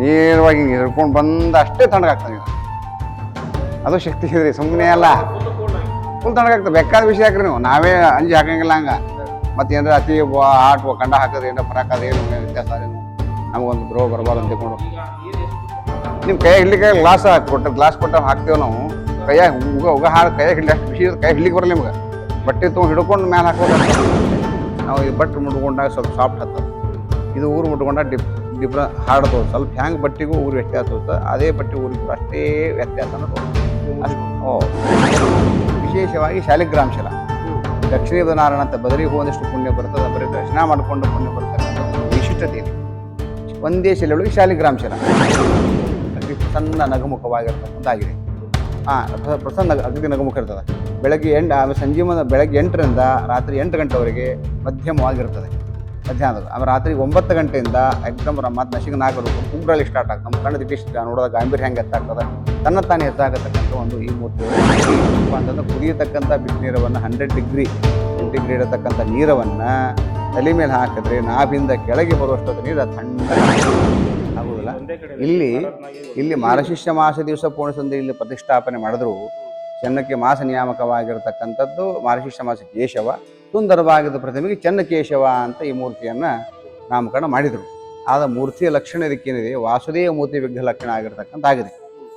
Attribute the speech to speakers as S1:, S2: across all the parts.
S1: ನೇರವಾಗಿ ಹಿಂಗೆ ಹಿಡ್ಕೊಂಡು ಬಂದ ಅಷ್ಟೇ ತಣ್ಣಗಾಗ್ತಾನೆ ಅದು ಶಕ್ತಿ ಇದ್ರಿ ಸುಮ್ಮನೆ ಅಲ್ಲ. ಫುಲ್ ತಣ್ಣಗಾಗ್ತದೆ ಬೇಕಾದ ವಿಷಯ ಹಾಕ್ರಿ ನೀವು. ನಾವೇ ಅಂಜಿ ಹಾಕಂಗಿಲ್ಲ ಹಂಗ. ಮತ್ತೆ ಏನಾರ ಅತಿ ಆಟ್ ಕಂಡ ಹಾಕೋದು ಏನೋ ಫರಕ್ ಅದು ಏನು ವ್ಯತ್ಯಾಸ ಏನು ನಮಗೊಂದು ದ್ರೋಹ ಬರಬಾರ್ದು ಅಂತ ತಿಳ್ಕೊಂಡು. ನಿಮ್ಮ ಕೈ ಹಿಡ್ಲಿಕ್ಕೆ ಗ್ಲಾಸ್ ಕೊಟ್ಟ ಗ್ಲಾಸ್ ಕೊಟ್ಟ ಹಾಕ್ತೇವೆ ನಾವು? ಕೈಯಾಗ ಉಗ ಉಗ ಹಾಳು ಕೈಯಾಗ ಹಿಡ್ಲಿ ಅಷ್ಟು ಖುಷಿ ಕೈ ಹಿಡ್ಲಿಕ್ಕೆ ಬರಲ್ಲ ನಿಮ್ಗೆ. ಬಟ್ಟೆ ತೊಗೊಂಡು ಹಿಡ್ಕೊಂಡು ಮ್ಯಾಲೆ ಹಾಕೋದು ನಾವು ಈ ಬಟ್ಟೆ ಮುಟ್ಕೊಂಡಾಗ ಸ್ವಲ್ಪ ಸಾಫ್ಟ್ ಹತ್ತದ ಇದು ಊರು ಮುಟ್ಕೊಂಡಾಗ ಡಿಪ್ ಡಿಫ್ರ ಹಾರ್ಡ್ ತೋರ್ ಸ್ವಲ್ಪ ಹ್ಯಾಂಗ್ ಬಟ್ಟೆಗೂ ಊರು ವ್ಯತ್ಯಾಸ ತೋರ್ತ ಅದೇ ಬಟ್ಟೆ ಊರಿಗೆ ಅಷ್ಟೇ ವ್ಯತ್ಯಾಸನ ವಿಶೇಷವಾಗಿ ಶಾಲಿಗ್ರಾಮ ಶಿಲ ದಕ್ಷಿಣ ನಾರಾಯಣ ಅಂತ ಬದರಿ ಹೋದಷ್ಟು ಪುಣ್ಯ ಬರ್ತದೆ ಬರೀ ದರ್ಶನ ಮಾಡಿಕೊಂಡು ಪುಣ್ಯ ಬರ್ತಕ್ಕಂಥ ವಿಶಿಷ್ಟತೆ ಇದೆ ಒಂದೇ ಒಳಗೆ ಶಾಲಿಗ್ರಾಮ ಶಿಲ ಅತಿ ಪ್ರಸನ್ನ ನಗಮುಖವಾಗಿರ್ತಕ್ಕಂಥದ್ದಾಗಿದೆ ಹಾಂ ಪ್ರಸನ್ನ ಅಗದಿ ನಗಮುಖ ಇರ್ತದೆ. ಬೆಳಗ್ಗೆ ಎಂಟು ಆಮೇಲೆ ಸಂಜೆ ಮುಂದೆ ಬೆಳಗ್ಗೆ ಎಂಟರಿಂದ ರಾತ್ರಿ ಎಂಟು ಗಂಟೆವರೆಗೆ ಮಧ್ಯಮವಾಗಿರ್ತದೆ. ಮಧ್ಯಾಹ್ನದ ಆಮೇಲೆ ರಾತ್ರಿ ಒಂಬತ್ತು ಗಂಟೆಯಿಂದ ಎಕ್ದಮ್ ಮತ್ತೆ ನಶಿಗೆ ನಾಲ್ಕು ಕುಂಬ್ರಲ್ಲಿ ಸ್ಟಾರ್ಟ್ ಆಗ್ತದೆ. ನಮ್ಮ ಕಣ್ಣು ದಿಟ್ಟಿಷ್ಟು ನೋಡೋದ ಗಾಂಭೀರ್ಯ ಹೆಂಗೆ ಎತ್ತಾಗ್ತದೆ. ತನ್ನ ತಾನೇ ಹೆಚ್ಚಾಗತಕ್ಕಂಥ ಒಂದು ಈ ಮೂರ್ತಿ. ಅಂತಂದ್ರೆ ಕುದಿಯತಕ್ಕಂಥ ಬಿಸಿನೀರವನ್ನು ಹಂಡ್ರೆಡ್ ಡಿಗ್ರಿ ಡಿಗ್ರಿ ಇರತಕ್ಕಂಥ ನೀರವನ್ನು ತಲೆ ಮೇಲೆ ಹಾಕಿದ್ರೆ ನಾಭಿಂದ ಕೆಳಗೆ ಬರುವಷ್ಟು ನೀರು ಅದು ತಣ್ಣ ಆಗುದಿಲ್ಲ ಇಲ್ಲಿ ಇಲ್ಲಿ ಮಾರಶಿಷ್ಯ ಮಾಸ ದಿವಸ ಪೂರ್ಣಿಸಂದು ಇಲ್ಲಿ ಪ್ರತಿಷ್ಠಾಪನೆ ಮಾಡಿದ್ರು. ಚೆನ್ನಕ್ಕೆ ಮಾಸ ನಿಯಾಮಕವಾಗಿರತಕ್ಕಂಥದ್ದು ಮಾರಶಿಷ್ಯ ಮಾಸ ಕೇಶವ ಸುಂದರವಾಗಿದ್ದ ಪ್ರತಿಮೆಗೆ ಚೆನ್ನಕೇಶವ ಅಂತ ಈ ಮೂರ್ತಿಯನ್ನು ನಾಮಕರಣ ಮಾಡಿದರು. ಆದ ಮೂರ್ತಿಯ ಲಕ್ಷಣ ಇದಕ್ಕೇನಿದೆ? ವಾಸುದೇವ ಮೂರ್ತಿ ವಿಘ್ನ ಲಕ್ಷಣ ಆಗಿರ್ತಕ್ಕಂಥಾಗಿದೆ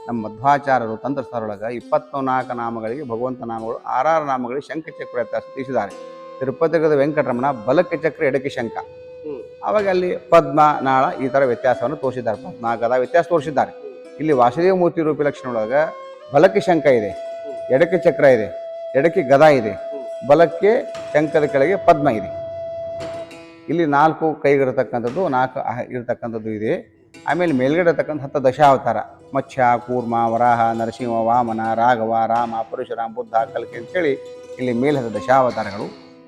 S1: ನಮ್ಮ ಮಧ್ವಾಚಾರ್ಯರು ತಂತ್ರಸ್ಥರೊಳಗೆ ಇಪ್ಪತ್ನಾಲ್ಕು ನಾಮಗಳಿಗೆ, ಭಗವಂತ ನಾಮಗಳು, ಆರಾರು ನಾಮಗಳಿಗೆ ಶಂಖಚಕ್ರ ವ್ಯತ್ಯಾಸ ತಿಳಿಸಿದ್ದಾರೆ. ತಿರುಪತಿಗದ ವೆಂಕಟರಮಣ ಬಲಕ್ಕೆ ಚಕ್ರ ಎಡಕ್ಕೆ ಶಂಖ. ಅವಾಗ ಅಲ್ಲಿ ಪದ್ಮ, ನಾಳ ಈ ಥರ ವ್ಯತ್ಯಾಸವನ್ನು ತೋರಿಸಿದ್ದಾರೆ. ಪದ್ಮ ಗದ ವ್ಯತ್ಯಾಸ ತೋರಿಸಿದ್ದಾರೆ. ಇಲ್ಲಿ ವಾಸುದೇವ ಮೂರ್ತಿ ರೂಪಿ ಲಕ್ಷಣ ಒಳಗೆ ಬಲಕ್ಕೆ ಶಂಖ ಇದೆ, ಎಡಕ್ಕೆ ಚಕ್ರ ಇದೆ, ಎಡಕ್ಕೆ ಗದ ಇದೆ. ಬಲಕ್ಕೆ ಶಂಕದ ಕೆಳಗೆ ಪದ್ಮ ಇದೆ ಇಲ್ಲಿ ನಾಲ್ಕು ಕೈಗಿರತಕ್ಕಂಥದ್ದು ನಾಲ್ಕು ಇರತಕ್ಕಂಥದ್ದು ಇದೆ. ಆಮೇಲೆ ಮೇಲ್ಗಡೆ ಇರತಕ್ಕಂಥ ಹತ್ತು ದಶಾವತಾರ. ಮತ್ಸ್ಯ ಕೂರ್ಮ, ವರಾಹ, ನರಸಿಂಹ, ವಾಮನ, ರಾಘವ, ರಾಮ, ಪರಶುರಾಮ, ಬುದ್ಧ, ಕಲ್ಕಿ ಅಂತೇಳಿ ಇಲ್ಲಿ ಮೇಲೆ ಹತ್ತು ದಶಾವತಾರಗಳು.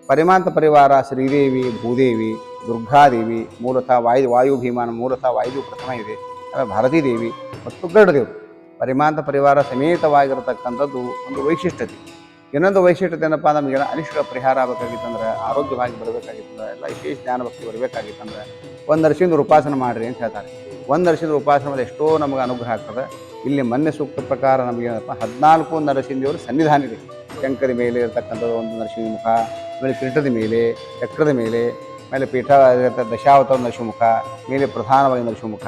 S1: ಪರಿಮಾಂತ ಪರಿವಾರ, ಶ್ರೀದೇವಿ, ಭೂದೇವಿ, ದುರ್ಗಾದೇವಿ, ಮೂಲತಃ ವಾಯು ವಾಯು ಭೀಮಾನ ಮೂಲತಃ ವಾಯು ಪ್ರಥಮ ಇದೆ. ಆಮೇಲೆ ಭಾರತೀ ದೇವಿ ಮತ್ತು ಗರುಡದೇವರು. ಪರಿಮಾಂತ ಪರಿವಾರ ಸಮೇತವಾಗಿರತಕ್ಕಂಥದ್ದು ಒಂದು ವೈಶಿಷ್ಟ್ಯತೆ. ಇನ್ನೊಂದು ವೈಶಿಷ್ಟ್ಯತೆ ಏನಪ್ಪ ನಮಗೆ ಅನಿಷ್ಟ ಪರಿಹಾರ ಆಗಬೇಕಾಗಿತ್ತಂದ್ರೆ ಆರೋಗ್ಯವಾಗಿ ಬರಬೇಕಾಗಿತ್ತಂದ್ರೆ ಎಲ್ಲ ವಿಶೇಷ ಜ್ಞಾನ ಭಕ್ತಿ ಬರಬೇಕಾಗಿತ್ತಂದ್ರೆ ಒಂದು ವರ್ಷದಿಂದ ಉಪಾಸನೆ ಮಾಡ್ರಿ ಅಂತ ಹೇಳ್ತಾರೆ. ಒಂದು ವರ್ಷದಿಂದ ಉಪಾಸನೆ ಮಾಡಿದ್ರೆ ಎಷ್ಟೋ ನಮಗೆ ಅನುಗ್ರಹ ಆಗ್ತದೆ. ಇಲ್ಲಿ ಮೊನ್ನೆ ಸೂಕ್ತ ಪ್ರಕಾರ ನಮಗೆ ಏನಪ್ಪ ಹದಿನಾಲ್ಕು ನರಸಿಂಹದೇವರ ಸನ್ನಿಧಾನ ಇದೆ. ಶಂಕರಿ ಮೇಲೆ ಇರತಕ್ಕಂಥದ್ದು ಒಂದು ನರಸಿಂಹ ಮುಖ, ಆಮೇಲೆ ಪೀಠದ ಮೇಲೆ, ಚಕ್ರದ ಮೇಲೆ, ಆಮೇಲೆ ಪೀಠ ದಶಾವತಾರ ನರಸಿಂಹಮುಖ ಮೇಲೆ ಪ್ರಧಾನವಾಗಿ ನರಸಿಂಹಮುಖ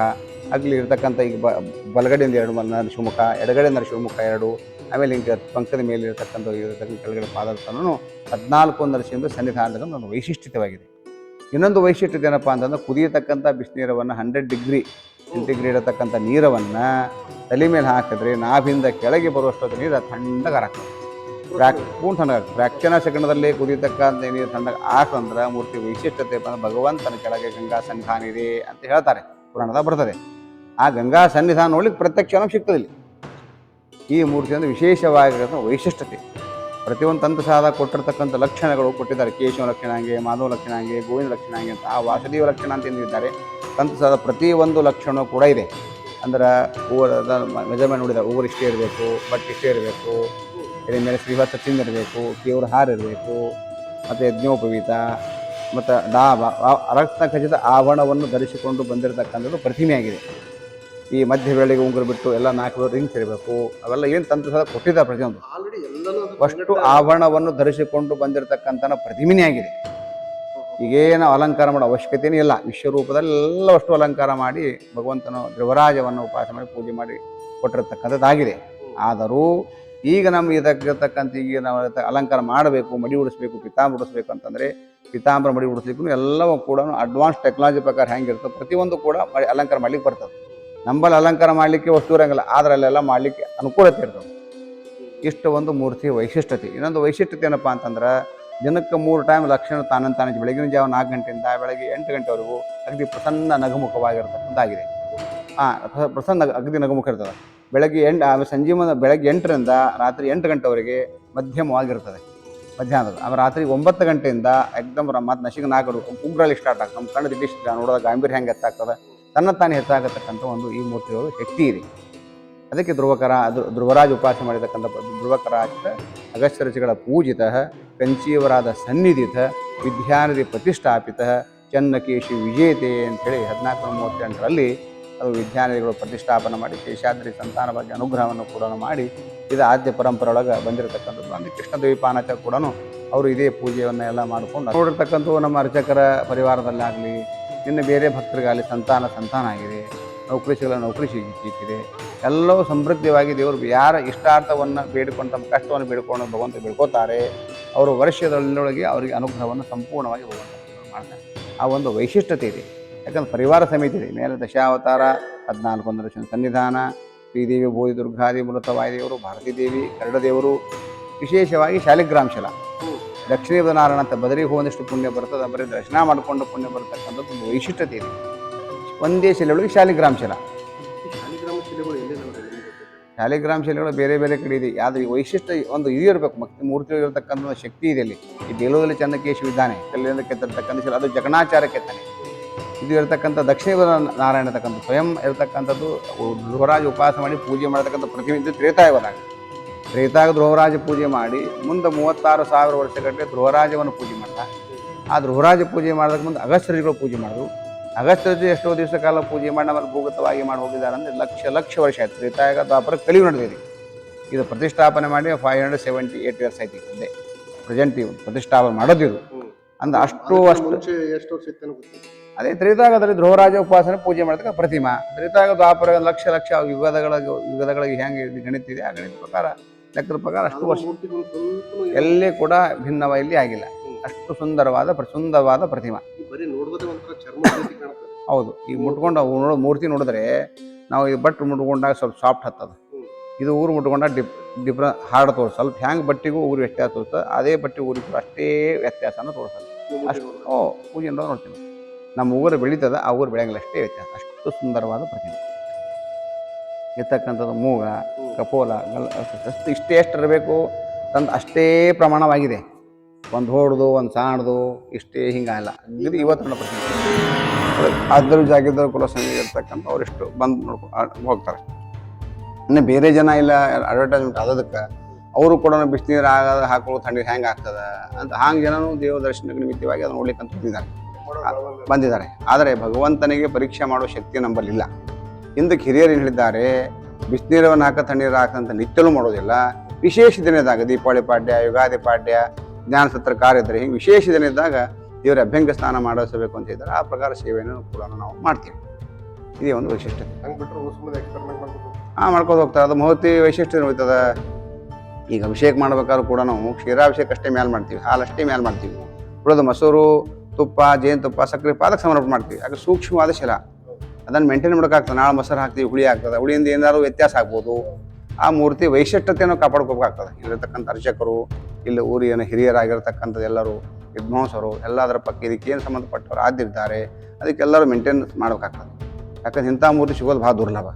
S1: ಅಲ್ಲಿ ಇರ್ತಕ್ಕಂಥ ಈಗ ಬ, ಬಲಗಡೆಯಿಂದ ಎರಡು ನರಸಿಂಹಮುಖ ಎಡಗಡೆ ನರಸಿಂಹಮುಖ ಎರಡು, ಆಮೇಲೆ ಹಿಂಗೆ ಪಂಕದ ಮೇಲೆ ಇರತಕ್ಕಂಥ ಇರತಕ್ಕಂಥ ಕೆಳಗಡೆ ಪಾದಾರ್ಥನೂ ಹದಿನಾಲ್ಕು ನರಸಿಂಹದ ಸನ್ನಿಧಾನದ ಒಂದು ವೈಶಿಷ್ಟ್ಯವಾಗಿದೆ ಇನ್ನೊಂದು ವೈಶಿಷ್ಟ್ಯತೆ ಏನಪ್ಪ ಅಂತಂದ್ರೆ ಕುದಿಯತಕ್ಕಂಥ ಬಿಸಿನೀರವನ್ನು ಹಂಡ್ರೆಡ್ ಡಿಗ್ರಿ ಸೆಂಟಿಗ್ರೇಡ್ ಇರತಕ್ಕಂಥ ನೀರವನ್ನು ತಲೆ ಮೇಲೆ ಹಾಕಿದ್ರೆ ನಾಭಿಂದ ಕೆಳಗೆ ಬರುವಷ್ಟೊತ್ತು ನೀರು ಅದು ತಣ್ಣಗಾರಾಗ್ತದೆ ಫ್ರಾಕ್ ಪೂರ್ಣ ತಣ್ಣಗಾಗ್ತದೆ ಫ್ರಾಕ್ಷನ ಸೆಕೆಂಡದಲ್ಲಿ ಕುದಿಯತಕ್ಕಂಥ ನೀರು ತಣ್ಣಗೆ ಹಾಕಂದ್ರೆ ಮೂರ್ತಿ ವೈಶಿಷ್ಟ್ಯತೆ ಭಗವಂತನ ಕೆಳಗೆ ಗಂಗಾ ಸನ್ನಿಧಾನ ಅಂತ ಹೇಳ್ತಾರೆ. ಪುರಾಣದಾಗ ಬರ್ತದೆ. ಆ ಗಂಗಾ ಸನ್ನಿಧಾನ ನೋಡ್ಲಿಕ್ಕೆ ಪ್ರತ್ಯಕ್ಷ ಸಿಗ್ತದೆ ಇಲ್ಲಿ. ಈ ಮೂರ್ತಿ ಅಂದರೆ ವಿಶೇಷವಾಗಿರತಕ್ಕಂಥ ವೈಶಿಷ್ಟ್ಯತೆ. ಪ್ರತಿಯೊಂದು ತಂತ್ರ ಸಾಧ ಕೊಟ್ಟಿರ್ತಕ್ಕಂಥ ಲಕ್ಷಣಗಳು ಕೊಟ್ಟಿದ್ದಾರೆ. ಕೇಶವ ಲಕ್ಷಣ ಹಂಗೆ ಮಾಧವ ಲಕ್ಷಣ ಹಂಗೆ ಗೋವಿಂದ ಲಕ್ಷಣ ಹಂಗೆ ಅಂತ. ಆ ವಾಸುದೇವ ಲಕ್ಷಣ ಅಂತ ಏನಿದ್ದಾರೆ ತಂತ್ರ ಸಾಧ ಪ್ರತಿಯೊಂದು ಲಕ್ಷಣ ಕೂಡ ಇದೆ. ಅಂದ್ರೆ ಊರ ಮೆಜರ್ಮೆಂಟ್ ನೋಡಿದ್ದಾರೆ ಊರು ಇಷ್ಟೇ ಇರಬೇಕು, ಬಟ್ಟೆ ಇಷ್ಟೇ ಇರಬೇಕು ಇದ್ರ ಮೇಲೆ ಶ್ರೀವಾಸ ಚಿನ್ನ ಇರಬೇಕು ಕೇವ್ರ ಹಾರ ಇರಬೇಕು, ಮತ್ತು ಯಜ್ಞೋಪವೀತ, ಮತ್ತು ಡಾಬ ರಕ್ತ ಖಚಿತ ಆಭರಣವನ್ನು ಧರಿಸಿಕೊಂಡು ಬಂದಿರತಕ್ಕಂಥದ್ದು ಪ್ರತಿಮೆಯಾಗಿದೆ. ಈ ಮಧ್ಯ ವೇಳೆಗೆ ಉಂಗುರ ಬಿಟ್ಟು ಎಲ್ಲ ನಾಲ್ಕು ರಿಂಗ್ ಸೇರಬೇಕು ಅವೆಲ್ಲ ಏನು ತಂತ್ರ ಕೊಟ್ಟಿದ್ದ ಪ್ರತಿಯೊಂದು. ಅಷ್ಟು ಆಭರಣವನ್ನು ಧರಿಸಿಕೊಂಡು ಬಂದಿರತಕ್ಕಂಥ ಪ್ರತಿಮೆನೇ ಆಗಿದೆ. ಈಗೇನು ಅಲಂಕಾರ ಮಾಡೋ ಅವಶ್ಯಕತೆಯೇ ಇಲ್ಲ. ವಿಶ್ವರೂಪದಲ್ಲಿ ಎಲ್ಲ ಅಷ್ಟು ಅಲಂಕಾರ ಮಾಡಿ ಭಗವಂತನ ಧ್ರುವರಾಜವನ್ನು ಉಪಾಸ ಮಾಡಿ ಪೂಜೆ ಮಾಡಿ ಕೊಟ್ಟಿರತಕ್ಕಂಥದ್ದಾಗಿದೆ. ಆದರೂ ಈಗ ನಮ್ಮ ಇದಕ್ಕಿರ್ತಕ್ಕಂಥ ಈಗ ನಾವು ಅಲಂಕಾರ ಮಾಡಬೇಕು ಮಡಿ ಉಡಿಸ್ಬೇಕು ಪಿತಾಂಬರ ಉಡಿಸ್ಬೇಕು ಅಂತಂದರೆ ಪಿತಾಂಬರ ಮಡಿ ಉಡಿಸ್ಲಿಕ್ಕೂ ಎಲ್ಲವೂ ಕೂಡ ಅಡ್ವಾನ್ಸ್ ಟೆಕ್ನಾಲಜಿ ಪ್ರಕಾರ ಹೆಂಗಿರ್ತದೆ ಪ್ರತಿಯೊಂದು ಕೂಡ ಮಾಡಿ ಅಲಂಕಾರ ಮಾಡ್ಲಿಕ್ಕೆ ಬರ್ತದೆ. ನಂಬಲ್ಲಿ ಅಲಂಕಾರ ಮಾಡಲಿಕ್ಕೆ ವಸ್ತು ಇರೋಂಗಿಲ್ಲ. ಆದರೆ ಅಲ್ಲೆಲ್ಲ ಮಾಡಲಿಕ್ಕೆ ಅನುಕೂಲತೆ ಇರ್ತವೆ ಇಷ್ಟು ಒಂದು ಮೂರ್ತಿ ವೈಶಿಷ್ಟ್ಯತೆ. ಇನ್ನೊಂದು ವೈಶಿಷ್ಟ್ಯತೆ ಏನಪ್ಪ ಅಂತಂದ್ರೆ, ದಿನಕ್ಕೆ ಮೂರು ಟೈಮ್ ಲಕ್ಷಣ ತಾನಂತ ತಾನೇ ಬೆಳಗಿನ ಜಾವ ನಾಲ್ಕು ಗಂಟೆಯಿಂದ ಬೆಳಗ್ಗೆ ಎಂಟು ಗಂಟೆವರೆಗೂ ಅಗದಿ ಪ್ರಸನ್ನ ನಗುಮುಖವಾಗಿರ್ತಕ್ಕಂಥದ್ದಾಗಿದೆ ಹಾಂ ಪ್ರಸನ್ನ ಅಗದಿ ನಗುಮುಖ ಇರ್ತದೆ ಬೆಳಗ್ಗೆ ಎಂಟು ಸಂಜೆ ಬೆಳಗ್ಗೆ ಎಂಟರಿಂದ ರಾತ್ರಿ ಎಂಟು ಗಂಟೆವರೆಗೆ ಮಧ್ಯಮವಾಗಿರ್ತದೆ. ಮಧ್ಯಾಹ್ನದ. ಆಮೇಲೆ ರಾತ್ರಿ ಒಂಬತ್ತು ಗಂಟೆಯಿಂದ, ಎಕ್ದಮ್ ಮತ್ತು ನಶಿಗೆ ನಾಲ್ಕು ಉಗ್ರಲ್ಲಿ ಸ್ಟಾರ್ಟ್ ಆಗ್ತದೆ. ನಮ್ಮ ಕಣ್ಣು ದಿಟ್ಟಿಷ್ಟ ನೋಡೋದ ಗಾಂಭೀರ್ಯ ಹೆಂಗೆ ಹೆಚ್ಚಾಗ್ತದೆ ತನ್ನ ತಾನೇ ಹೆಚ್ಚಾಗತಕ್ಕಂಥ ಒಂದು ಈ ಮೂರ್ತಿಗಳು ಶಕ್ತಿ ಇದೆ. ಅದಕ್ಕೆ ಧ್ರುವಕರ ಧ್ರುವರಾಜ ಉಪಾಸನೆ ಮಾಡಿರ್ತಕ್ಕಂಥ ಧ್ರುವಕರಾಜಿತ ಅಗಸ್ತ್ಯ ಋಷಿಗಳ ಪೂಜಿತ, ಕಂಚೀವರಾದ ಸನ್ನಿಧಿತ ವಿದ್ಯಾನದಿ ಪ್ರತಿಷ್ಠಾಪಿತ, ಚನ್ನಕೇಶಿ ವಿಜೇತೆ ಅಂತೇಳಿ ಹದಿನಾಲ್ಕು ನೂರ ಮೂವತ್ತೆಂಟರಲ್ಲಿ ಅದು ವಿದ್ಯಾನಿಧಿಗಳು ಪ್ರತಿಷ್ಠಾಪನೆ ಮಾಡಿ, ಶೇಷಾದ್ರಿ ಸಂತಾನ ಬಗ್ಗೆ ಅನುಗ್ರಹವನ್ನು ಕೂಡ ಮಾಡಿ, ಇದು ಆದ್ಯ ಪರಂಪರೆ ಒಳಗೆ ಬಂದಿರತಕ್ಕಂಥದ್ದು. ಅಂದರೆ ಕೃಷ್ಣ ದ್ವೀಪಾನಕ ಕೂಡ ಅವರು ಇದೇ ಪೂಜೆಯನ್ನು ಎಲ್ಲ ಮಾಡಿಕೊಂಡು, ನೋಡಿರ್ತಕ್ಕಂಥವು ನಮ್ಮ ಅರ್ಚಕರ ಪರಿವಾರದಲ್ಲಾಗಲಿ ಇನ್ನು ಬೇರೆ ಭಕ್ತರಿಗಾಗಲಿ ಸಂತಾನ ಸಂತಾನ ಆಗಿದೆ, ನೌಕರಿ ಸಿಗಲ್ಲ, ನೌಕರಿ ಸಿಗಿ ಸಿಕ್ಕಿದೆ. ಎಲ್ಲವೂ ಸಮೃದ್ಧವಾಗಿ ದೇವರು ಯಾರ ಇಷ್ಟಾರ್ಥವನ್ನು ಬೇಡಿಕೊಂಡು, ತಮ್ಮ ಕಷ್ಟವನ್ನು ಬೇಡಿಕೊಂಡು ಭಗವಂತ ಬೇಡ್ಕೋತಾರೆ, ಅವರು ವರ್ಷದೊಳಗೆ ಅವರಿಗೆ ಅನುಗ್ರಹವನ್ನು ಸಂಪೂರ್ಣವಾಗಿ ಭಗವಂತ ಮಾಡ್ತಾರೆ ಆ ಒಂದು ವೈಶಿಷ್ಟ್ಯತೆ ಇದೆ. ಯಾಕಂದ್ರೆ ಪರಿವಾರ ಸಮಿತಿ ಇದೆ. ಮೇಲೆ ದಶಾವತಾರ, ಹದಿನಾಲ್ಕು ಒಂದು ಲಕ್ಷ ಸನ್ನಿಧಾನ, ಶ್ರೀದೇವಿ ಬೋಧಿ ದುರ್ಗಾದಿ ಮೂಲತ ವಾಯುದೇವರು ಭಾರತೀ ದೇವಿ ಕರಡದೇವರು ದೇವರು, ವಿಶೇಷವಾಗಿ ಶಾಲಿಗ್ರಾಮ ಶಲ. ದಕ್ಷಿಣದ ನಾರಾಯಣ ಅಂತ ಬದರಿ ಹೋದಷ್ಟು ಪುಣ್ಯ ಬರ್ತದೆ, ಬರೀ ದರ್ಶನ ಮಾಡಿಕೊಂಡು ಪುಣ್ಯ ಬರ್ತಕ್ಕಂಥದ್ದು ಒಂದು ವೈಶಿಷ್ಟ್ಯತೆ ಇದೆ. ಒಂದೇ ಶಿಲೆಗಳಿಗೆ ಶಾಲಿಗ್ರಾಮ ಶಿಲ.
S2: ಶಾಲಿಗ್ರಾಮ ಶಿಲೆಗಳು
S1: ಬೇರೆ ಬೇರೆ ಕಡೆ ಇದೆ. ಆದರೆ ವೈಶಿಷ್ಟ್ಯ ಒಂದು ಇದು ಇರಬೇಕು ಮತ್ತೆ ಮೂರ್ತಿ ಇರತಕ್ಕಂಥ ಶಕ್ತಿ ಇದೆ ಇಲ್ಲಿ. ಈ ಬೇಲೂರಲ್ಲಿ ಚಂದ್ರಕೇಶು ಇದ್ದಾನೆ ಕಲ್ಲಿಂದ ಕೆತ್ತಿರ್ತಕ್ಕಂಥ ಶಿಲೆ, ಅದು ಜಗಣಾಚಾರ ಕೆತ್ತನೆ ಇದು ಇರತಕ್ಕಂಥ ದಕ್ಷಿಣ ನಾರಾಯಣ ಇರತಕ್ಕಂಥ ಸ್ವಯಂ ಇರತಕ್ಕಂಥದ್ದು ಧ್ರುವರಾಜ ಉಪವಾಸ ಮಾಡಿ ಪೂಜೆ ಮಾಡತಕ್ಕಂಥ ಪ್ರತಿನಿಧಿ ಇದು ತ್ರೇತಾಗ ಧ್ರುವರಾಜ ಪೂಜೆ ಮಾಡಿ ಮುಂದೆ ಮೂವತ್ತಾರು ಸಾವಿರ ವರ್ಷಗಟ್ಟಲೆ ಧ್ರುವರಾಜವನ್ನು ಪೂಜೆ ಮಾಡ್ದ ಆ ಧ್ರುವರಾಜ ಪೂಜೆ ಮಾಡೋದಕ್ಕೆ ಮುಂದೆ ಅಗಸ್ತ್ಯರುಗಳು ಪೂಜೆ ಮಾಡಿದ್ರು ಅಗಸ್ತ್ಯರು ಎಷ್ಟೋ ದಿವಸ ಕಾಲ ಪೂಜೆ ಮಾಡಿ ನಮ್ಮಲ್ಲಿ ಭೂಗತವಾಗಿ ಮಾಡಿ ಹೋಗಿದ್ದಾರೆ ಅಂದರೆ ಲಕ್ಷ ಲಕ್ಷ ವರ್ಷ ಆಯ್ತು. ತ್ರೇತಾಯುಗ ದ್ವಾಪರ ಕಲಿಯು ನಡೆದಿದೆ. ಇದು ಪ್ರತಿಷ್ಠಾಪನೆ ಮಾಡಿ five hundred seventy eight years ಆಯ್ತು ಇದೆ ಪ್ರೆಸೆಂಟ್ ಇವು ಪ್ರತಿಷ್ಠಾಪನೆ
S2: ಮಾಡೋದಿರು.
S1: ಅಂದ್ರೆ ಅಷ್ಟು ಅಷ್ಟು
S2: ಮುಂಚೆ ಎಷ್ಟು ವರ್ಷ
S1: ಅದೇ ತ್ರೇತಾಗದಲ್ಲಿ ಧ್ರುವರಾಜ ಉಪಾಸನೆ ಪೂಜೆ ಮಾಡತಕ್ಕ ಪ್ರತಿಮಾ. ತ್ರೇತಾಗ ದ್ವಾಪರ ಲಕ್ಷ ಲಕ್ಷ ಯುಗದಗಳ ಯುಗದಗಳಿಗೆ ಹೆಂಗೆ ಗಣಿತ ಇದೆ ಆ ಗಣಿತ ಪ್ರಕಾರ ಲೆಕ್ಕದ ಪ್ರಕಾರ ಅಷ್ಟು ವರ್ಷ
S2: ಇಲ್ಲ.
S1: ಎಲ್ಲಿ ಕೂಡ ಭಿನ್ನವಾಗಿ ಆಗಿಲ್ಲ. ಅಷ್ಟು ಸುಂದರವಾದ ಪ್ರಸುಂದವಾದ ಪ್ರತಿಮೆ. ಹೌದು. ಈಗ ಮುಟ್ಕೊಂಡು ನೋಡೋ ಮೂರ್ತಿ ನೋಡಿದ್ರೆ ನಾವು ಈ ಬಟ್ ಮುಟ್ಕೊಂಡಾಗ ಸ್ವಲ್ಪ ಸಾಫ್ಟ್ ಹತ್ತದ. ಇದು ಊರು ಮುಟ್ಕೊಂಡಾಗ ಡಿಪ್ ಡಿಫ್ರ ಹಾರ್ಡ್ ತೋರಿಸ್ ಸ್ವಲ್ಪ ಹ್ಯಾಂಗ್ ಬಟ್ಟಿಗೂ ಊರು ವ್ಯತ್ಯಾಸ ತೋರಿಸ್ತದೆ ಅದೇ ಬಟ್ಟೆ ಊರಿಗೂ ಅಷ್ಟೇ ವ್ಯತ್ಯಾಸನ ತೋರಿಸ್ತದೆ ಅಷ್ಟು ಓ ಪೂಜೆ ನೋಡ್ತೀನಿ. ನಮ್ಮ ಊರು ಬೆಳೀತದ ಆ ಊರು ಬೆಳೆಯಂಗಿಲ್ಲ ಅಷ್ಟೇ ವ್ಯತ್ಯಾಸ. ಅಷ್ಟು ಸುಂದರವಾದ ಪ್ರತಿಮೆ. ಇರ್ತಕ್ಕಂಥದ್ದು ಮೂಗ. ಕಪೋಲ, ಗಲ್, ಅಷ್ಟು ಇಷ್ಟೇ ಎಷ್ಟು ಇರಬೇಕು ತಂದು ಅಷ್ಟೇ ಪ್ರಮಾಣವಾಗಿದೆ. ಒಂದು ಹೋಡ್ದು, ಒಂದು ಸಾಣ್ದು, ಇಷ್ಟೇ ಹಿಂಗಲ್ಲ ಇದು ಇವತ್ತು ಪರ್ಸೆಂಟ್ ಅದ್ರ ಜಾಗಿದ್ದರು ಸಂಜೆ ಇರ್ತಕ್ಕಂಥ ಅವರಿಷ್ಟು ಬಂದು ನೋಡ್ಕೊ ಹೋಗ್ತಾರೆ. ಇನ್ನು ಬೇರೆ ಜನ ಇಲ್ಲ ಅಡ್ವರ್ಟೈಸ್ಮೆಂಟ್ ಆದೋದಕ್ಕೆ ಅವರು ಕೂಡ ಬಿಸಿನೀರು ಆಗೋದು ಹಾಕೊಳ್ಳೋ ಥಂಡಿ ಹ್ಯಾಂಗೆ ಆಗ್ತದೆ? ಅಂತ ಹಾಂಗೆ ಜನನು ದೇವ ದರ್ಶನಕ್ಕೆ ನಿಮಿತ್ತವಾಗಿ ಅದನ್ನು ನೋಡ್ಲಿಕ್ಕೆ ಅಂತ ಬಂದಿದ್ದಾರೆ ಬಂದಿದ್ದಾರೆ. ಆದರೆ ಭಗವಂತನಿಗೆ ಪರೀಕ್ಷೆ ಮಾಡೋ ಶಕ್ತಿ ನಂಬಲ್ಲಿಲ್ಲ ಹಿಂದಕ್ಕೆ ಹಿರಿಯರು ಏನು ಹೇಳಿದ್ದಾರೆ ಬಿಸಿನೀರವನ್ನು ಹಾಕ ತಣ್ಣೀರು ಹಾಕಂತ ನಿತ್ಯಲೂ ಮಾಡೋದಿಲ್ಲ. ವಿಶೇಷ ದಿನದಾಗ ದೀಪಾವಳಿ ಪಾಡ್ಯ ಯುಗಾದಿ ಪಾಡ್ಯ ಜ್ಞಾನ ಸತ್ರ ಕಾರ್ಯದ್ರೆ ಹಿಂಗೆ ವಿಶೇಷ ದಿನ ಇದ್ದಾಗ ದೇವರ ಅಭ್ಯಂಗ ಸ್ನಾನ ಮಾಡಿಸಬೇಕು ಅಂತ ಇದ್ದಾರೆ ಆ ಪ್ರಕಾರ ಸೇವೆಯನ್ನು ಕೂಡ ನಾವು ಮಾಡ್ತೀವಿ. ಇದೇ ಒಂದು
S2: ವೈಶಿಷ್ಟ್ಯ.
S1: ಹಾಂ ಮಾಡ್ಕೊಂಡು ಹೋಗ್ತಾರೆ. ಅದು ಮಹತಿ ವೈಶಿಷ್ಟ್ಯ ಹೋಗ್ತದೆ ಈಗ ಅಭಿಷೇಕ ಮಾಡ್ಬೇಕಾದ್ರೂ ಕೂಡ ನಾವು ಕ್ಷೀರಾಭಿಷೇಕ ಅಷ್ಟೇ ಮ್ಯಾಲೆ ಮಾಡ್ತೀವಿ. ಹಾಲು ಅಷ್ಟೇ ಮ್ಯಾಲೆ ಮಾಡ್ತೀವಿ ಉಳಿದ ಮೊಸರು ತುಪ್ಪ ಜೇನುತುಪ್ಪ ಸಕ್ಕರೆ ಪಾದಕ್ಕೆ ಸಮರ್ಪಣೆ ಮಾಡ್ತೀವಿ. ಯಾಕೆ ಸೂಕ್ಷ್ಮವಾದ ಶಿಲ. ಅದನ್ನು ಮೇಂಟೈನ್ ಮಾಡೋಕ್ಕಾಗ್ತದೆ ನಾಳೆ ಮೊಸರು ಹಾಕ್ತೀವಿ, ಹುಳಿ ಆಗ್ತದೆ. ಹುಳಿಯಿಂದ ಏನಾದರೂ ವ್ಯತ್ಯಾಸ ಆಗ್ಬೋದು. ಆ ಮೂರ್ತಿ ವೈಶಿಷ್ಟ್ಯತೆಯನ್ನು ಕಾಪಾಡ್ಕೋಬೇಕಾಗ್ತದೆ. ಇಲ್ಲಿರ್ತಕ್ಕಂಥ ಅರ್ಚಕರು, ಇಲ್ಲಿ ಊರಿನ ಹಿರಿಯರಾಗಿರ್ತಕ್ಕಂಥದ್ದು ಎಲ್ಲರೂ, ವಿದ್ವಾಂಸರು, ಎಲ್ಲದರ ಪಕ್ಕ ಇದಕ್ಕೆ ಏನು ಸಂಬಂಧಪಟ್ಟವರು ಆದಿರ್ತಾರೆ ಅದಕ್ಕೆಲ್ಲರೂ ಮೇಂಟೈನ್ ಮಾಡಬೇಕಾಗ್ತದೆ. ಯಾಕಂದ್ರೆ ಇಂಥ ಮೂರ್ತಿ ಸಿಗೋದು ಭಾಳ ದುರ್ಲಭ.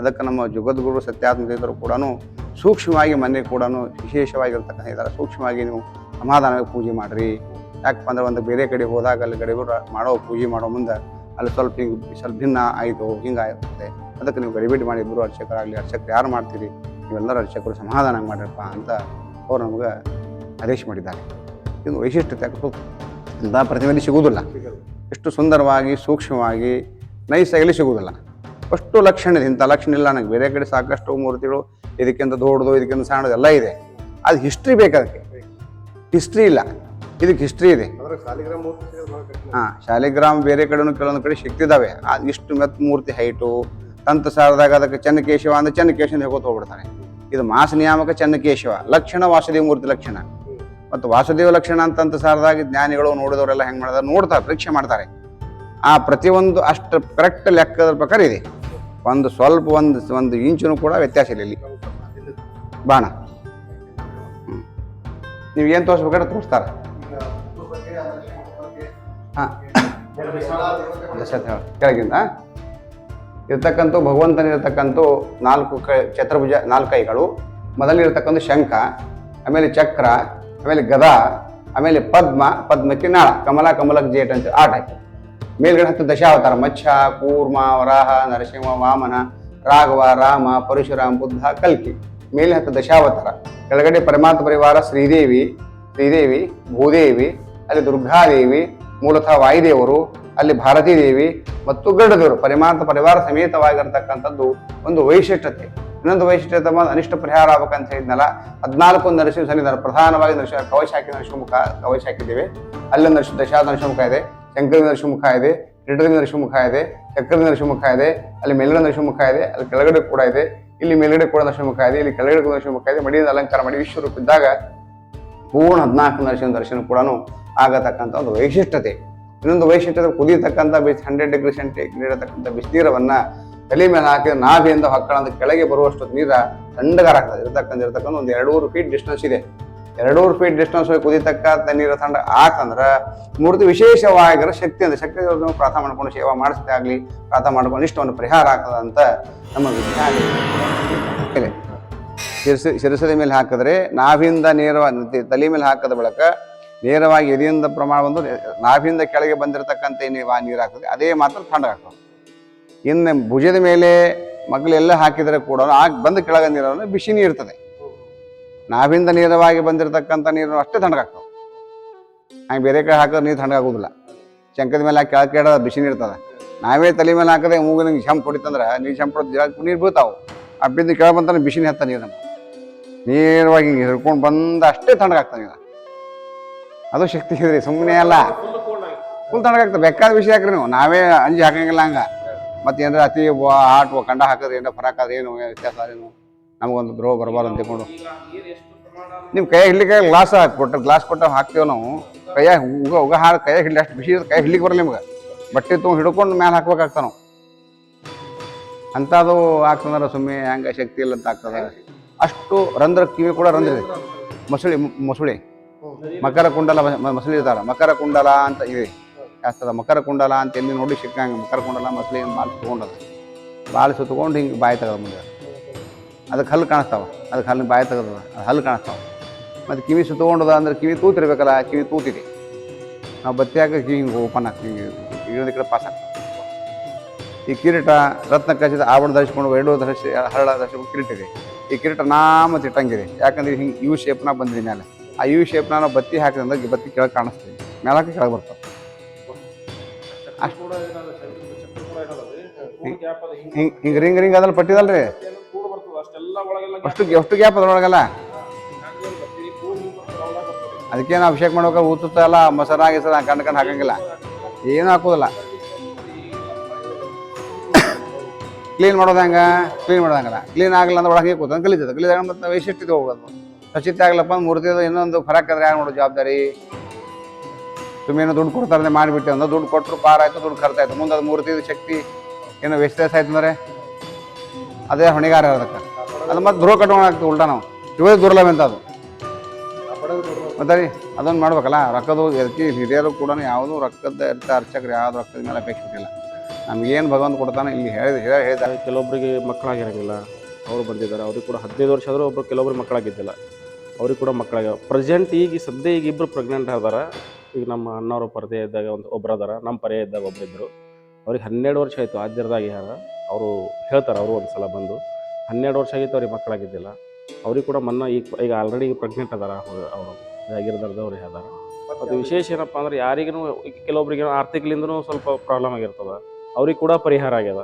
S1: ಅದಕ್ಕೆ ನಮ್ಮ ಜಗದ್ಗುರು ಸತ್ಯಾತ್ಮಕರು ಕೂಡ ಸೂಕ್ಷ್ಮವಾಗಿ ಮನೆ ಕೂಡ ವಿಶೇಷವಾಗಿರ್ತಕ್ಕಂಥ ಇದ್ದಾರೆ. ಸೂಕ್ಷ್ಮವಾಗಿ ನೀವು ಸಮಾಧಾನವಾಗಿ ಪೂಜೆ ಮಾಡಿರಿ. ಯಾಕಪ್ಪ ಅಂದ್ರೆ ಒಂದು ಬೇರೆ ಕಡೆ ಹೋದಾಗ ಅಲ್ಲಿ ಗಡಿಬಿಡ ಮಾಡೋ ಪೂಜೆ ಮಾಡೋ ಮುಂದೆ ಅಲ್ಲಿ ಸ್ವಲ್ಪ ಹಿಂಗೆ ಸ್ವಲ್ಪ ಭಿನ್ನ ಆಯಿತು, ಹಿಂಗೆ ಆಗಿರ್ತದೆ ಅದಕ್ಕೆ ನೀವು ಗಡಿಬಿಡಿ ಮಾಡಿ ಇಬ್ಬರು ಅರ್ಚಕರಾಗಲಿ ಅರ್ಚಕರು ಯಾರು ಮಾಡ್ತೀರಿ? ನೀವೆಲ್ಲರೂ ಅರ್ಚಕರು ಸಮಾಧಾನ ಮಾಡಿರಪ್ಪ ಅಂತ ಅವ್ರು ನಮ್ಗೆ ಆದೇಶ ಮಾಡಿದ್ದಾರೆ. ಇದು ವೈಶಿಷ್ಟ್ಯತೆ ಇಂಥ ಪ್ರತಿಮೆಯಲ್ಲಿ ಸಿಗುವುದಿಲ್ಲ. ಎಷ್ಟು ಸುಂದರವಾಗಿ, ಸೂಕ್ಷ್ಮವಾಗಿ ನೈಸಾಗಲಿ ಸಿಗುವುದಿಲ್ಲ. ಅಷ್ಟು ಲಕ್ಷಣ ಇದೆ. ಇಂಥ ಲಕ್ಷಣ ಇಲ್ಲ. ನನಗೆ ಬೇರೆ ಕಡೆ ಸಾಕಷ್ಟು ಮೂರ್ತಿಗಳು, ಇದಕ್ಕಿಂತ ದೊಡ್ಡದು, ಇದಕ್ಕಿಂತ ಸಣ್ಣದು ಎಲ್ಲ ಇದೆ. ಅದು ಹಿಸ್ಟ್ರಿ ಬೇಕು ಅದಕ್ಕೆ. ಹಿಸ್ಟ್ರಿ ಇಲ್ಲ. ಇದಕ್ಕೆ ಹಿಸ್ಟ್ರಿ ಇದೆ. ಹಾಂ ಶಾಲಿಗ್ರಾಮ ಬೇರೆ ಕಡೆನೂ ಕೆಲವೊಂದು ಕಡೆ ಶಕ್ತಿ ಇದಾವೆ. ಅದು ಇಷ್ಟು ಮೆತ್ ಮೂರ್ತಿ ಹೈಟು ತಂತ ಸಾರದಾಗ ಅದಕ್ಕೆ ಚನ್ನಕೇಶವ ಅಂದ್ರೆ ಚನ್ನಕೇಶವ ಹೇಗೋ ಹೋಗ್ಬಿಡ್ತಾನೆ. ಇದು ಮಾಸ ನಿಯಾಮಕ ಚನ್ನಕೇಶವ ಲಕ್ಷಣ ವಾಸುದೇವ ಮೂರ್ತಿ ಲಕ್ಷಣ. ಮತ್ತು ವಾಸುದೇವ ಲಕ್ಷಣ ಅಂತ ಸಾರದಾಗ ಜ್ಞಾನಿಗಳು ನೋಡಿದವರೆಲ್ಲ ಹೆಂಗೆ ಮಾಡ್ತಾರೆ? ನೋಡ್ತಾರೆ ಪರೀಕ್ಷೆ ಮಾಡ್ತಾರೆ. ಆ ಪ್ರತಿಯೊಂದು ಅಷ್ಟು ಕರೆಕ್ಟ್ ಲೆಕ್ಕದ ಪ್ರಕಾರ ಇದೆ. ಒಂದು ಸ್ವಲ್ಪ ಒಂದು ಒಂದು ಇಂಚು ಕೂಡ ವ್ಯತ್ಯಾಸ ಇಲ್ಲ ಇಲ್ಲಿ. ಬಾಣ. ನೀವು ಏನು ತೋರಿಸ್ಬೇಕಾದ್ರೆ ತೋರಿಸ್ತಾರೆ? ಹಾಂ. ಕೆಳಗಿಂದ ಇರ್ತಕ್ಕಂಥ ಭಗವಂತನಿರ್ತಕ್ಕಂಥ ನಾಲ್ಕು ಕ ಚತುರ್ಭುಜ ನಾಲ್ಕು ಕೈಗಳು. ಮೊದಲಿರ್ತಕ್ಕಂಥ ಶಂಖ ಆಮೇಲೆ ಚಕ್ರ ಆಮೇಲೆ ಗದ ಆಮೇಲೆ ಪದ್ಮ ಪದ್ಮಕ್ಕೆ ನಾಳ ಕಮಲ ಕಮಲಕ್ಕೆ ಜೇಟ್ ಅಂತ ಆಟ ಆಯ್ತು. ಮೇಲ್ಗಡೆ ಹತ್ತು ದಶಾವತಾರ ಮಚ್ಛ ಕೂರ್ಮ ವರಾಹ ನರಸಿಂಹ ವಾಮನ ರಾಘವ ರಾಮ ಪರಶುರಾಮ್ ಬುದ್ಧ ಕಲ್ಕಿ. ಮೇಲೆ ಹತ್ತು ದಶಾವತಾರ. ಕೆಳಗಡೆ ಪರಮಾತ್ಮ ಪರಿವಾರ ಶ್ರೀದೇವಿ ಶ್ರೀದೇವಿ ಭೂದೇವಿ ಅಲ್ಲಿ ದುರ್ಗಾದೇವಿ ಮೂಲತಃ ವಾಯುದೇವರು, ಅಲ್ಲಿ ಭಾರತೀ ದೇವಿ ಮತ್ತು ಗರುಡದೇವರು, ಪರಿಮಾಂತ ಪರಿವಾರ ಸಮೇತವಾಗಿರ್ತಕ್ಕಂಥದ್ದು ಒಂದು ವೈಶಿಷ್ಟ್ಯತೆ. ಇನ್ನೊಂದು ವೈಶಿಷ್ಟ್ಯತೆ ಅನಿಷ್ಟ ಪರಿಹಾರ ಆಗ್ಬೇಕಂತ ಹೇಳಿದ್ನಲ್ಲ, ಹದಿನಾಲ್ಕು ನರಸಿಂಹ ಸನ್ನಿಧಾನ ಪ್ರಧಾನವಾಗಿ ನರಸಿಂಹ ಕವಚ ಹಾಕಿ ನರಸಿಂಹಮುಖ ಕವಚ ಹಾಕಿದ್ದೇವೆ. ಅಲ್ಲಿ ನರಸಿಂಹ ದಶಾದ ನರಸಿಂಹಮುಖ ಇದೆ ಶಂಕರ ನರಸಿಂಹಮುಖ ಇದೆ ರಿಡದ ನರಸಿಂಹಮುಖ ಇದೆ ಚಕ್ರದ ನರಸಿಂಹಮುಖ ಇದೆ, ಅಲ್ಲಿ ಮೇಲ್ಗಡೆ ನರಸಿಂಹಮುಖ ಇದೆ, ಅಲ್ಲಿ ಕೆಳಗಡೆ ಕೂಡ ಇದೆ, ಇಲ್ಲಿ ಮೇಲ್ಗಡೆ ಕೂಡ ನರಸಿಂಹಮುಖ ಇದೆ, ಇಲ್ಲಿ ಕೆಳಗಡೆ ಕೂಡ ನರಸಿಂಹಮುಖ ಇದೆ, ಮಡಿಯಿಂದ ಅಲಂಕಾರ ಮಾಡಿ ವಿಶ್ವರೂಪ ಇದ್ದಾಗ ಪೂರ್ಣ ಹದಿನಾಲ್ಕು ನರಸಿಂಹ ದರ್ಶನ ಕೂಡ ಆಗತಕ್ಕಂಥ ಒಂದು ವೈಶಿಷ್ಟ್ಯತೆ. ಇನ್ನೊಂದು ವೈಶಿಷ್ಟ್ಯತೆ ಕುದಿಯತಕ್ಕಂಥ ಬಿಸಿ ಹಂಡ್ರೆಡ್ ಡಿಗ್ರಿ ಸೆಂಟಿ ನೀಡತಕ್ಕಂಥ ಬಿಸಿನೀರವನ್ನು ತಲೆ ಮೇಲೆ ಹಾಕಿದ್ರೆ ನಾಭಿಯಿಂದ ಹೊಕ್ಕಳಂತ ಕೆಳಗೆ ಬರುವಷ್ಟು ನೀರ ತಂಡಗಾರ ಆಗ್ತದೆ. ಇರತಕ್ಕಂಥ ಇರತಕ್ಕಂಥ ಒಂದು ಎರಡೂರು ಫೀಟ್ ಡಿಸ್ಟೆನ್ಸ್ ಇದೆ. ಎರಡೂರು ಫೀಟ್ ಡಿಸ್ಟೆನ್ಸ್ ಹೋಗಿ ಕುದಿತಕ್ಕಂಥ ನೀರು ತಂಡ ಆತಂದ್ರೆ ಮೂರ್ತಿ ವಿಶೇಷವಾಗಿರೋ ಶಕ್ತಿ ಅಂದ್ರೆ ಶಕ್ತಿ ಪ್ರಾರ್ಥ ಮಾಡ್ಕೊಂಡು ಸೇವಾ ಮಾಡಿಸ್ದೇ ಆಗಲಿ ಪ್ರಾರ್ಥ ಮಾಡ್ಕೊಂಡು ಇಷ್ಟೊಂದು ಪರಿಹಾರ ಆಗ್ತದೆ ಅಂತ ನಮ್ಮ ವಿಜ್ಞಾನ. ಶಿರಸ, ಶಿರಸದ ಮೇಲೆ ಹಾಕಿದ್ರೆ ನಾವಿಂದ ನೇರವಾಗಿ ತಲೆ ಮೇಲೆ ಹಾಕದ ಬಳಿಕ ನೇರವಾಗಿ ಎದೆಯಿಂದ ಪ್ರಮಾಣ ಬಂದು ನಾಭಿಂದ ಕೆಳಗೆ ಬಂದಿರತಕ್ಕಂಥ ಏನು ಆ ನೀರು ಹಾಕ್ತದೆ ಅದೇ ಮಾತ್ರ ತಣ್ಣಗಾಗ್ತದೆ ಇನ್ನು ಭುಜದ ಮೇಲೆ ಮಗಳೆಲ್ಲ ಹಾಕಿದರೆ ಕೂಡ ಆ ಬಂದ ಕೆಳಗೆ ನೀರನ್ನು ಬಿಸಿ ನೀರು ಇರ್ತದೆ ನಾಭಿಂದ ನೇರವಾಗಿ ಬಂದಿರತಕ್ಕಂಥ ನೀರು ಅಷ್ಟೇ ತಣ್ಣಗಾಗ್ತದೆ ಹಂಗೆ ಬೇರೆ ಕಡೆ ಹಾಕಿದ್ರೆ ನೀರು ತಣ್ಣಗಾಗೋದಿಲ್ಲ ಶಂಕದ ಮೇಲೆ ಹಾಕಿ ಕೆಳಗೆ ಕೆಡ ಬಿಸಿ ನೀರ್ತದೆ ನಾವೇ ತಲೆ ಮೇಲೆ ಹಾಕದೆ ಮೂಗಿನ ಶಂಪ್ ಹೊಡಿತಂದ್ರೆ ನೀರು ಶಂಪ್ ಹೊಡೆದು ನೀರು ಬೀಳ್ತಾವೆ. ಆ ಕೆಳಗೆ ಬಂತಾನೆ ಬಿಸಿ ನೀರು ಹತ್ತ ನೀರು. ನೇರವಾಗಿ ಹಿಡ್ಕೊಂಡು ಬಂದ ಅಷ್ಟೇ ತಣ್ಣಗಾಗ್ತಾನೆ ನೀರು. ಅದು ಶಕ್ತಿ ಇದ್ರಿ ಸುಮ್ಮನೆ ಅಲ್ಲ. ಫುಲ್ ತಣ್ಣಗಾಗ್ತದೆ ಬೇಕಾದ ವಿಷಯ ಹಾಕ್ರಿ ನೀವು. ನಾವೇ ಅಂಜಿ ಹಾಕಂಗಿಲ್ಲ ಹಂಗ. ಮತ್ತೆ ಏನಾರ ಅತಿ ಆಟ್ ಕಂಡ ಹಾಕಿದ್ರೆ ಏನೋ ಫರಕ್ ಏನು ವ್ಯತ್ಯಾಸ ಏನು, ನಮಗೊಂದು ದ್ರೋಹ ಬರಬಾರ್ದು ಅಂತ ತಿಳ್ಕೊಂಡು. ನಿಮ್ಮ ಕೈ ಹಿಡ್ಲಿಕ್ಕೆ ಗ್ಲಾಸ್ ಕೊಟ್ಟು ಗ್ಲಾಸ್ ಕೊಟ್ಟು ಹಾಕ್ತೇವೆ ನಾವು. ಕೈಯಾಗ ಉಗ ಉಗ ಹಾಳು ಕೈಯಾಗ ಹಿಡ್ಲಿ, ಅಷ್ಟು ಬಿಸಿ ಕೈ ಹಿಡ್ಲಿಕ್ಕೆ ಬರಲ್ಲ ನಿಮ್ಗೆ. ಬಟ್ಟೆ ತೊಗೊಂಡು ಹಿಡ್ಕೊಂಡು ಮ್ಯಾಲೆ ಹಾಕ್ಬೇಕಾಗ್ತಾವ ನಾವು. ಅಂಥದ್ದು ಆಗ್ತಂದ್ರೆ ಸುಮ್ಮನೆ ಹಂಗೆ ಶಕ್ತಿ ಇಲ್ಲ ಅಂತ ಆಗ್ತದೆ. ಅಷ್ಟು ರಂಧ್ರ ಕಿವಿ ಕೂಡ ರಂಧ್ರ ಮೊಸಳಿ ಮ್- ಮೊಸಳಿ. ಮಕರ ಕುಂಡಲ ಮಸಲಿ ಇದ್ದಾರೆ ಮಕರ ಕುಂಡಲ ಅಂತ ಇವೆ. ಶಾಸ್ತ್ರದ ಮಕರ ಕುಂಡಲ ಅಂತ ಎಲ್ಲಿ ನೋಡಿ ಸಿಕ್ಕಂಗ ಮಕರ ಕುಂಡಲ ಮಸಲಿ ಬಾಲ್ ಸುತ್ಕೊಂಡದ ಬಾಲ್ ಸುತ್ಕೊಂಡು ಹಿಂಗೆ ಬಾಯಿ ತೆಗೆದ ಮುಂದೆ ಅದಕ್ಕೆ ಹಲ್ಲು ಕಾಣಿಸ್ತಾವ. ಅದಕ್ಕೆ ಹಲ್ಲು ಬಾಯಿ ತೆಗೆದ ಹಲ್ಲು ಕಾಣಿಸ್ತಾವ. ಮತ್ತು ಕಿವಿ ಸುತ್ತಕೊಂಡದ ಅಂದ್ರೆ ಕಿವಿ ತೂತಿರ್ಬೇಕಲ್ಲ, ಕಿವಿ ತೂತಿದೆ. ನಾವು ಬತ್ತಿ ಹಾಕಿ ಹಿಂಗೆ ಓಪನ್ ಆಗ್ತೀವಿ ಇಳಿದ ಕಡೆ ಪಾಸ್ ಈ ಕಿರೀಟ ರತ್ನ ಕಚ್ಚಿದ ಆವರಣ ಧರಿಸ್ಕೊಂಡು ಎರಡು ಧರಿಸಿ, ಹರಳ ಧರಿಸ್ಕೊಂಡು ಕಿರೀಟ ಇದೆ. ಈ ಕಿರೀಟ ನಾಮ ತಿಟ್ಟಂಗಿದೆ. ಯಾಕಂದ್ರೆ ಹಿಂಗೆ ಯು ಶೇಪ್ನಾಗ ಬಂದಿದೆ ಮೇಲೆ ಆ ಯು ಶೇಪ್ನ ನಾವು ಬತ್ತಿ ಹಾಕಿದ್ರೆ ಬತ್ತಿ ಕೆಳಗೆ ಕಾಣಿಸ್ತೀವಿ ಮೇಲಕ್ಕೆ ಕೆಳಗೆ ಬರ್ತಾವೆ. ಹಿಂಗೆ ರಿಂಗ್ ರಿಂಗ್ ಅದ್ರಲ್ಲಿ ಪಟ್ಟಿದಲ್ರಿ ಅಷ್ಟು ಎಷ್ಟು ಗ್ಯಾಪ್ ಅದ್ರೊಳಗಲ್ಲ? ಅದಕ್ಕೆ ನಾವು ಅಭಿಷೇಕ ಮಾಡ್ಬೇಕು ಊತುತ್ತ ಎಲ್ಲ ಮೊಸರ ಗಿಸರ ಕಣ್ಣು ಕಣ್ಣು ಹಾಕಂಗಿಲ್ಲ. ಏನು ಹಾಕೋದಿಲ್ಲ. ಕ್ಲೀನ್ ಮಾಡೋದಂಗ ಹೆಂಗ? ಕ್ಲೀನ್ ಮಾಡೋದು ಹಂಗಲ್ಲ? ಕ್ಲೀನ್ ಆಗಲ್ಲ ಅಂದ್ರೆ ಒಳಗೆ ಕೂತ ಕಲಿತದೆ. ಕಲಿತ ಮತ್ತೆ ವೈಶಿಷ್ಟ್ಯತೆ ಹೋಗೋದು ಸ್ವಚ್ಛತೆ ಆಗ್ಲಪ್ಪ ಮೂರ್ತಿದ ಇನ್ನೊಂದು ಫರಕ್ ಆದ್ರೆ ಯಾರು ನೋಡೋ ಜವಾಬ್ದಾರಿ? ಸುಮ್ಮನೆ ದುಡ್ಡು ಕೊಡ್ತಾರೆ ಮಾಡಿಬಿಟ್ಟೆ ಅಂದ್ರೆ ದುಡ್ಡು ಕೊಟ್ಟರು ಪಾರ ಆಯ್ತು, ದುಡ್ಡು ಖರ್ಚು ಆಯ್ತು. ಮುಂದೆ ಅದು ಮೂರ್ತಿದು ಶಕ್ತಿ ಏನೋ ವ್ಯತ್ಯಾಸ ಆಯ್ತು ಅಂದ್ರೆ ಅದೇ ಹೊಣೆಗಾರ ಅದಕ್ಕೆ. ಅದು ಮತ್ತೆ ದ್ರೋಹ ಕಟ್ಕೊಂಡು ಆಗ್ತದೆ ಉಲ್ಟಾ ನಾವು. ಇವೇ ದುರ್ಲಭ ಅಂತ ಅದು. ಮತ್ತೆ ರೀ ಅದೊಂದು ಮಾಡ್ಬೇಕಲ್ಲ ರೊಕ್ಕದು ಎದಕ್ಕೆ ಹಿರಿಯರು ಕೂಡ ಯಾವುದೂ ರೊಕ್ಕದ ಇರ್ತ ಅರ್ಚಕರು ಯಾವ್ದು ರೊಕ್ಕದ ಮೇಲೆ ಅಪೇಕ್ಷೆ ಇಟ್ಟಿಲ್ಲ. ನಮ್ಗೇನು ಭಗವಂತ ಕೊಡ್ತಾನೆ ಇಲ್ಲಿ ಹೇಳಿದ ಹೇಳಿ ಹೇಳಿದ
S3: ಕೆಲವೊಬ್ಬರಿಗೆ ಮಕ್ಕಳಾಗಿರೋಂಗಿಲ್ಲ. ಅವರು ಬಂದಿದ್ದಾರೆ, ಅವ್ರಿಗೆ ಕೂಡ ಹದಿನೈದು ವರ್ಷ ಆದರೂ ಒಬ್ಬರು ಕೆಲವೊಬ್ರಿಗೆ ಮಕ್ಕಳಾಗಿದ್ದಿಲ್ಲ. ಅವ್ರಿಗೆ ಕೂಡ ಮಕ್ಕಳಾಗ್ಯಾವ. ಪ್ರೆಸೆಂಟ್ ಈಗ ಸದ್ಯ ಈಗ ಇಬ್ಬರು ಪ್ರೆಗ್ನೆಂಟ್ ಅದಾರ. ಈಗ ನಮ್ಮ ಅಣ್ಣವ್ರ ಪರದೆ ಇದ್ದಾಗ ಒಂದು ಒಬ್ಬರು ಅದಾರ. ನಮ್ಮ ಪರ್ಯಾಯ ಇದ್ದಾಗ ಒಬ್ಬರಿದ್ದರು ಅವ್ರಿಗೆ ಹನ್ನೆರಡು ವರ್ಷ ಆಯಿತು ಆದ್ಯರದಾಗ ಯಾರ. ಅವರು ಹೇಳ್ತಾರೆ ಅವರು ಒಂದು ಸಲ ಬಂದು. ಹನ್ನೆರಡು ವರ್ಷ ಆಗಿತ್ತು ಅವ್ರಿಗೆ ಮಕ್ಕಳಾಗಿದ್ದಿಲ್ಲ. ಅವ್ರಿಗೆ ಕೂಡ ಮೊನ್ನೆ ಈಗ ಈಗ ಆಲ್ರೆಡಿ ಪ್ರೆಗ್ನೆಂಟ್ ಅದಾರ ಅವರು ಜಾಗಿರದಾರ್ದು ಅವ್ರಿಗೆ ಅದಾರ. ಅದು ವಿಶೇಷ ಏನಪ್ಪ ಅಂದ್ರೆ ಯಾರಿಗೂ ಕೆಲವೊಬ್ರಿಗೆ ಆರ್ಥಿಕಲಿಂದನೂ ಸ್ವಲ್ಪ ಪ್ರಾಬ್ಲಮ್ ಆಗಿರ್ತದೆ. ಅವ್ರಿಗೆ ಕೂಡ ಪರಿಹಾರ ಆಗ್ಯದ.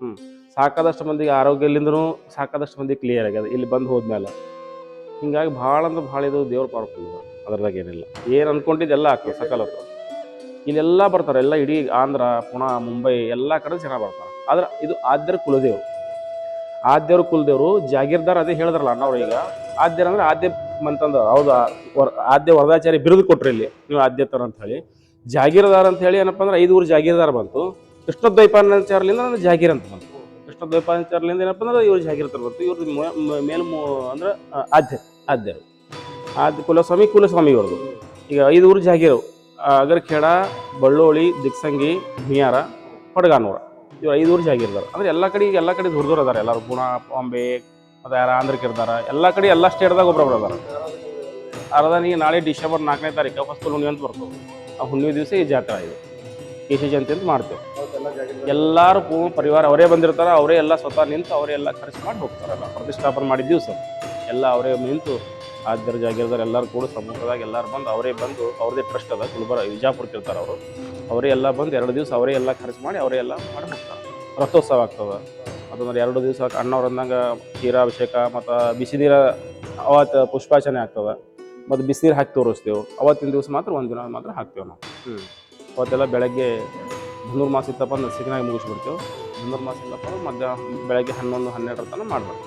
S3: ಹ್ಞೂ ಸಾಕಾದಷ್ಟು ಮಂದಿಗೆ ಆರೋಗ್ಯಲಿಂದನೂ ಸಾಕಾದಷ್ಟು ಮಂದಿ ಕ್ಲಿಯರ್ ಆಗ್ಯದ. ಇಲ್ಲಿ ಬಂದು ಹೋದ್ಮೇಲೆ ಹಿಂಗಾಗಿ ಭಾಳ ಅಂದ್ರೆ ಭಾಳ ಇದು ದೇವ್ರ ಇದೆ. ಅದ್ರದಾಗ ಏನಿಲ್ಲ. ಏನು ಅನ್ಕೊಂಡಿದ್ದೆಲ್ಲ ಆಗ್ತದೆ ಸಕಲ ಇಲ್ಲೆಲ್ಲ ಬರ್ತಾರೆ, ಎಲ್ಲ ಇಡೀ ಆಂಧ್ರ, ಪುಣೆ, ಮುಂಬೈ, ಎಲ್ಲ ಕಡೆ ಜನ ಬರ್ತಾರೆ. ಆದ್ರೆ ಇದು ಆದ್ಯರ ಕುಲದೇವ್ರು. ಆದ್ಯರ ಕುಲದೇವ್ರು ಜಾಗೀರ್ದಾರ್ ಅದೇ ಹೇಳಿದ್ರಲ್ಲ ಅಣ್ಣವ್ರು ಈಗ. ಆದ್ಯರ ಅಂದ್ರೆ ಆದ್ಯ ಮಂತಂದ್ರೆ ಹೌದು? ಆದ್ಯ ವರದಾಚಾರಿ ಬಿರುದು ಕೊಟ್ರಿ ಇಲ್ಲಿ. ನೀವು ಆದ್ಯತರ ಅಂತ ಹೇಳಿ. ಜಾಗೀರ್ದಾರ್ ಅಂತ ಹೇಳಿ ಏನಪ್ಪ ಅಂದ್ರೆ ಐದು ಊರು ಜಾಗೀರ್ದಾರ್ ಬಂತು. ಕೃಷ್ಣದ್ವೈಪಾಚಾರ್ಲಿಂದ ನನ್ನ ಜಾಗೀರ್ ಅಂತ ಬಂತು. ಕೃಷ್ಣದ್ವೈಪಾಚಾರ್ಲಿಂದ ಏನಪ್ಪ ಅಂದ್ರೆ ಇವ್ರು ಜಾಗೀರ್ತಾರ ಬಂತು. ಇವ್ರದ್ದು ಮೇಲ್ ಅಂದ್ರೆ ಆದ್ಯ. ಆದ್ಯರು. ಆದ ಕುಲಸ್ವಾಮಿ ಕುಲಸ್ವಾಮಿ ಇವ್ರದ್ದು ಈಗ ಐದು ಊರು ಜಾಗಿರು. ಅಗರ್ಖೇಡ, ಬಳ್ಳೋಳಿ, ದಿಕ್ಸಂಗಿ ಮಿಯಾರ ಪಡಗಾನೂರ. ಇವ್ರು ಐದು ಊರು ಜಾಗೀರ್ದಾರ ಅಂದ್ರೆ ಎಲ್ಲ ಕಡೆ ಈಗ ಎಲ್ಲ ಕಡೆ ದೂರ ದೂರ ಅದಾರ ಎಲ್ಲರೂ ಪುಣೆ, ಬಾಂಬೆ, ಮತ್ತು ಯಾರು ಆಂಧ್ರಕ್ಕೆ ಇರ್ತಾರ ಎಲ್ಲ ಕಡೆ ಎಲ್ಲ ಸ್ಟೇಟ್ದಾಗ ಒಬ್ಬರೊಬ್ರು ಅದಾರ ಅರ್ಧ ಈಗ ನಾಳೆ ಡಿಸೆಂಬರ್ ನಾಲ್ಕನೇ ತಾರೀಕು ಫಸ್ಟ್ ಹುಣ್ಣಿಮೆ ಅಂತ ಬರ್ತದೆ. ಆ ಹುಣ್ಣಿಮೆ ದಿವಸ ಈ ಜಾತ್ರೆ ಇದು. ಕೇಶ ಜಯಂತಿ ಅಂತ ಮಾಡ್ತೇವೆ. ಎಲ್ಲರೂ ಪೂರ್ಣ ಪರಿವಾರ ಅವರೇ ಬಂದಿರ್ತಾರೆ. ಅವರೇ ಎಲ್ಲ ಸ್ವತಃ ನಿಂತು ಅವರೇ ಎಲ್ಲ ಖರ್ಚು ಮಾಡಿ ಹೋಗ್ತಾರಲ್ಲ ಪ್ರತಿಷ್ಠಾಪನೆ ಮಾಡಿದ ದಿವಸ. ಎಲ್ಲ ಅವರೇ ನಿಂತು ಆದ್ಯರ ಜಾಗೀರ್ದಾರ್ ಎಲ್ಲರೂ ಕೂಡ ಸಮೂಹದಾಗ ಎಲ್ಲರೂ ಬಂದು ಅವರೇ ಬಂದು ಅವ್ರದೇ ಟ್ರಸ್ಟ್ ಅದ. ಗುಲ್ಬರ್ಗ ವಿಜಾಪುರಕ್ಕೆ ಇರ್ತಾರೆ ಅವರು. ಅವರೇ ಎಲ್ಲ ಬಂದು ಎರಡು ದಿವಸ ಅವರೇ ಎಲ್ಲ ಖರ್ಚು ಮಾಡಿ ಅವರೇ ಎಲ್ಲ ಮಾಡಿ ಹೋಗ್ತಾರೆ ರಥೋತ್ಸವ ಆಗ್ತದೆ. ಅದೊಂದು ಎರಡು ದಿವಸ ಅಣ್ಣವ್ರು ಅಂದಂಗೆ ಕ್ಷೀರಾಭಿಷೇಕ ಮತ್ತು ಬಿಸಿನೀರ ಅವತ್ತು ಪುಷ್ಪಾಚನೆ ಆಗ್ತದೆ. ಮತ್ತು ಬಿಸಿನೀರು ಹಾಕಿ ತೋರಿಸ್ತೇವೆ. ಅವತ್ತಿನ ದಿವಸ ಮಾತ್ರ ಒಂದು ದಿನ ಮಾತ್ರ ಹಾಕ್ತೇವೆ ನಾವು. ಹ್ಞೂ ಅವತ್ತೆಲ್ಲ ಬೆಳಗ್ಗೆ ಧನುರ್ಮಾಸ ಇತ್ತಪ್ಪ ಅಂದ್ರೆ ಸಿಗನಾಗಿ ಮುಗಿಸ್ಬಿಡ್ತೇವೆ. ಧನುರ್ಮಾಸ ಇತ್ತಪ್ಪ ಅಂದ್ರೆ ಮಧ್ಯಾಹ್ನ ಬೆಳಗ್ಗೆ ಹನ್ನೊಂದು ಹನ್ನೆರಡರ ತನಕ ಮಾಡ್ಬೇಕು.